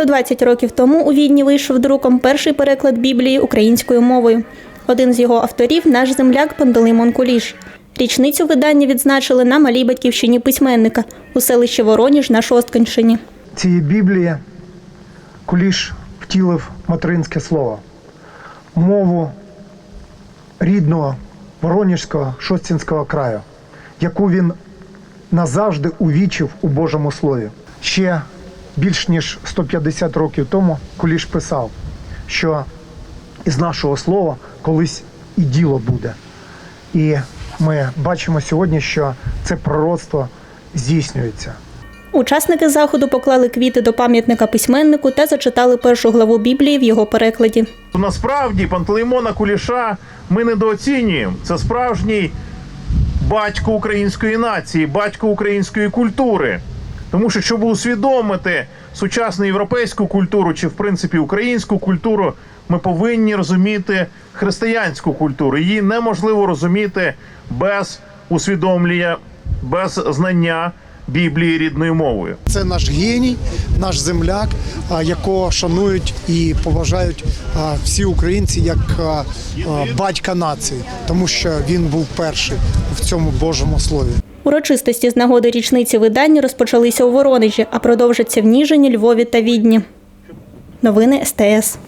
120 років тому у Відні вийшов друком перший переклад Біблії українською мовою. Один з його авторів наш земляк Пантелеймон Куліш. Річницю видання відзначили на малій батьківщині письменника у селищі Вороніж на Шосткинщині. цієї Біблії Куліш втілив материнське слово, мову рідного Воронежського Шостінського краю, яку він назавжди увічив у Божому Слові. Ще більш ніж 150 років тому Куліш писав, що із нашого слова колись і діло буде. І ми бачимо сьогодні, що це пророцтво здійснюється. Учасники заходу поклали квіти до пам'ятника письменнику та зачитали першу главу Біблії в його перекладі. Насправді Пантелеймона Куліша ми недооцінюємо. Це справжній батько української нації, батько української культури. Тому що, щоб усвідомити сучасну європейську культуру чи, в принципі, українську культуру, ми повинні розуміти християнську культуру. Її неможливо розуміти без усвідомлення, без знання Біблії рідною мовою. Це наш геній, наш земляк, якого шанують і поважають всі українці як батька нації, тому що він був перший в цьому Божому слові. Урочистості з нагоди річниці видання розпочалися у Воронежі, а продовжаться в Ніжині, Львові та Відні. Новини СТС.